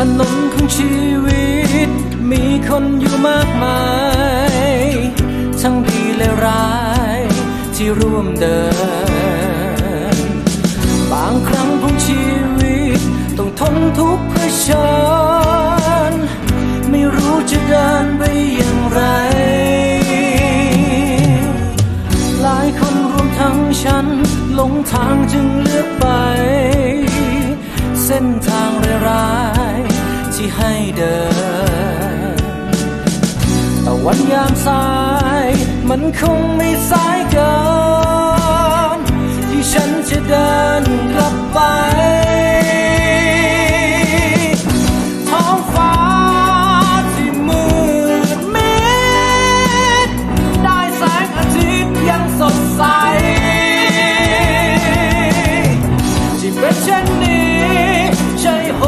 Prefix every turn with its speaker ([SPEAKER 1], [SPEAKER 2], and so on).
[SPEAKER 1] ถนนของชีวิต มีคนอยู่มากมาย ทั้งดีและร้าย ที่ร่วมเดิน บางครั้งของชีวิต ต้องทนทุกข์เพื่อฉันไม่รู้จะเดินไปอย่างไร หลายคนรวมทั้งฉันหลงทางจึงเลือกไป เส้นทางร้าย ที่ให้เดินแต่วันยามสาย มันคงไม่สายเกิน ที่ฉันจะเดินกลับไปที่เป็นเช่นนี้ใจโห